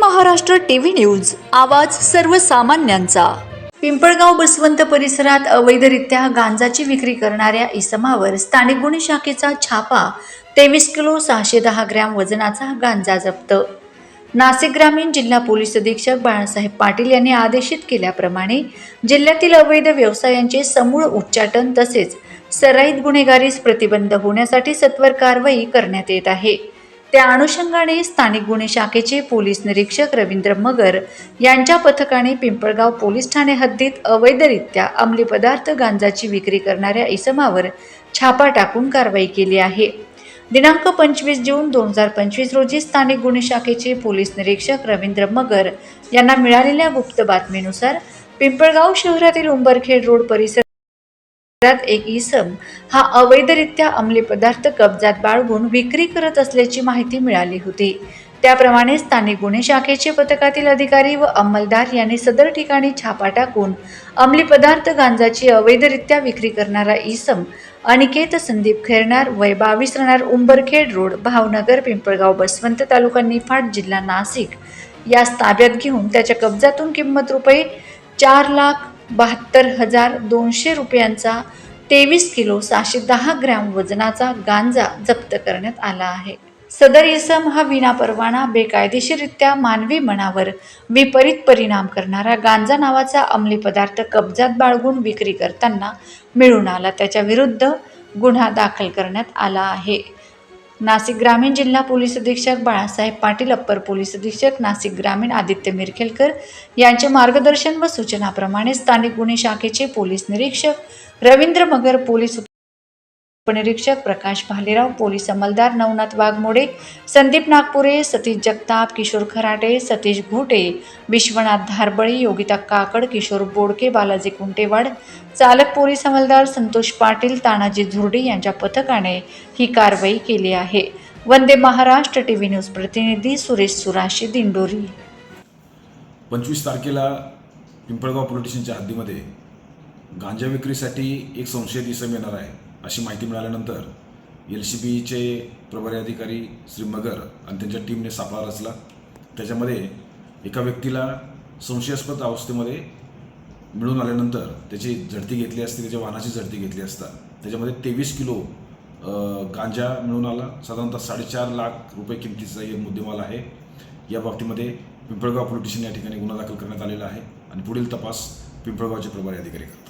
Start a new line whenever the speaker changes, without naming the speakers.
Maharashtra TV news. आवाज सर्वसामान्यांचा. पिंपळगाव बसवंत परिसरात अवैधरित्या गांजाची विक्री करणाऱ्या इसमावर स्थानिक गुन्हे शाखेचा छापा. तेवीस किलो सहाशे दहा ग्रॅम वजनाचा गांजा जप्त. नाशिक ग्रामीण जिल्हा पोलीस अधीक्षक बाळासाहेब पाटील यांनी आदेशित केल्याप्रमाणे जिल्ह्यातील अवैध व्यवसायांचे समूळ उच्चाटन तसेच सराईत गुन्हेगारीस प्रतिबंध होण्यासाठी सत्वर कारवाई करण्यात येत आहे. त्या अनुषंगाने स्थानिक गुन्हे शाखेचे पोलीस निरीक्षक रवींद्र मगर यांच्या पथकाने पिंपळगाव पोलीस ठाणे हद्दीत अवैधरित्या अंमली पदार्थ गांजाची विक्री करणाऱ्या इसमावर छापा टाकून कारवाई केली आहे. दिनांक पंचवीस जून दोन हजार पंचवीस रोजी स्थानिक गुन्हे शाखेचे पोलीस निरीक्षक रवींद्र मगर यांना मिळालेल्या गुप्त बातमीनुसार पिंपळगाव शहरातील उंबरखेड रोड परिसर एक इसम हा अवैधरित्या अंमली पदार्थ कब्जात बाळगून विक्री करत असल्याची माहिती मिळाली होती. त्याप्रमाणे स्थानिक गुन्हे शाखेचे पथकातील अधिकारी व अंमलदार यांनी सदर ठिकाणी छापा टाकून अंमली पदार्थ गांजाची अवैधरित्या विक्री करणारा इसम अनिकेत संदीप खेरणार वय बावीस राहणार उंबरखेड रोड भावनगर पिंपळगाव बसवंत तालुका निफाड जिल्हा नाशिक. यास ताब्यात घेऊन त्याच्या कब्जातून किंमत रुपये चार लाख बहात्तर हजार दोनशे रुपयांचा तेवीस किलो सहाशे दहा ग्रॅम वजनाचा गांजा जप्त करण्यात आला आहे. सदर इसम हा विनापरवाना बेकायदेशीररित्या मानवी मनावर विपरीत परिणाम करणारा गांजा नावाचा अंमली पदार्थ कब्जात बाळगून विक्री करताना मिळून आला. त्याच्या विरुद्ध गुन्हा दाखल करण्यात आला आहे. नाशिक ग्रामीण जिल्हा पोलीस अधीक्षक बाळासाहेब पाटील अप्पर पोलीस अधीक्षक नाशिक ग्रामीण आदित्य मिरखेलकर यांचे मार्गदर्शन व सूचनाप्रमाणे स्थानिक गुन्हे शाखेचे पोलीस निरीक्षक रवींद्र मगर पोलीस उपनिरीक्षक प्रकाश भालेराव पोलीस अंमलदार नवनाथ वाघमोडे संदीप नागपुरे सतीश जगताप किशोर खराटे सतीश घुटे विश्वनाथ धारबळी योगिता काकड किशोर बोडके बालाजी कुंटेवाड चालक पोलीस अंमलदार संतोष पाटील तानाजी झुर्डे यांच्या पथकाने ही कारवाई केली आहे. वंदे महाराष्ट्र टीव्ही न्यूज प्रतिनिधी सुरेश सुराशी दिंडोरी.
पंचवीस तारखेला पिंपळगाव पोलीस स्टेशनच्या हद्दीमध्ये गांजा विक्रीसाठी एक संशयित इसम येणार आहे. अशी माहिती मिळाल्यानंतर एल सी बीचे प्रभारी अधिकारी श्री मगर आणि त्यांच्या टीमने सापळा रचला. त्याच्यामध्ये एका व्यक्तीला संशयास्पद अवस्थेमध्ये मिळून आल्यानंतर त्याची झडती घेतली असते त्याच्या वाहनाची झडती घेतली असता. त्याच्यामध्ये तेवीस किलो गांजा मिळून आला. साधारणतः साडेचार लाख रुपये किमतीचा हे मुद्देमाल आहे. या बाबतीमध्ये पिंपळगाव पोलीस स्टेशन या ठिकाणी गुन्हा दाखल करण्यात आलेला आहे आणि पुढील तपास पिंपळगावचे प्रभारी अधिकारी करतात.